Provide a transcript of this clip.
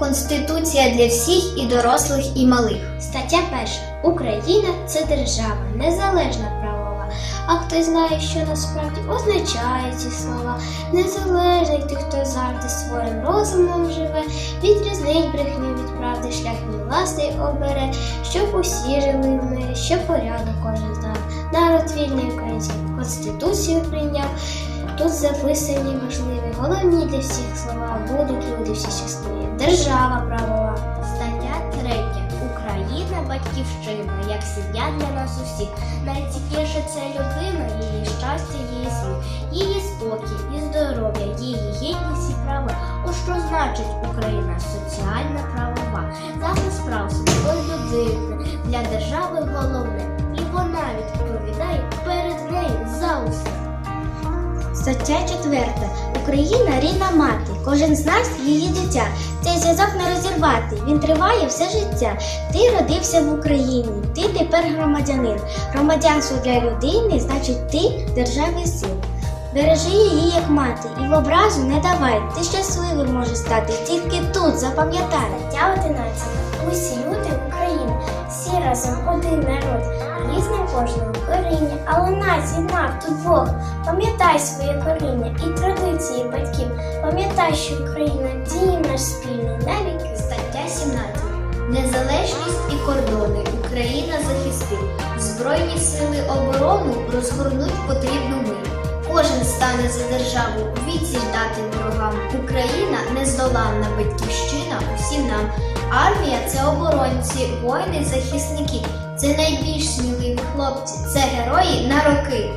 Конституція для всіх і дорослих, і малих. Стаття перша. Україна це держава, незалежна правова. А хто знає, що насправді означають ці слова, незалежний тих, хто завжди своїм розумом живе, відрізнить брехню від правди, шлях мій власний обере, щоб усі жили мирі, щоб порядок кожен знав. Народ вільний український конституцію прийняв. Тут записані важливі, головні для всіх слова, будуть люди всі щасливі. Держава правова. Стаття 3. Україна батьківщина, як сім'я для нас усіх. Найцінніше це людина, її щастя, її світ, її спокій і здоров'я, її гідність і права. Ось що значить Україна соціальна правова. Захист прав свободи людини Стаття 4. Україна рідна мати. Кожен з нас її дитя. Цей зв'язок не розірвати. Він триває все життя. Ти родився в Україні. Ти тепер громадянин. Громадянство для людини значить ти державний син. Бережи її як мати і в образу не давай. Ти щасливим можеш стати тільки тут, запам'ятай. Стаття 11. Усі люди України, всі разом один народ, різне кожного коріння, але нас з'єднав тут Бог. Пам'ятай своє коріння і традиції батьків. Пам'ятай, що Україна діє наш спільний навіки. Стаття 17. Незалежність і кордони Україна захистить. Збройні сили оборону розгорнуть потрібну мить. Кожен стане за державу відсіч дати ворогам. Україна нездоланна батьківщина усім нам. Армія це оборонці, воїни, захисники. Це найбільш сміливі хлопці. Це герої на роки.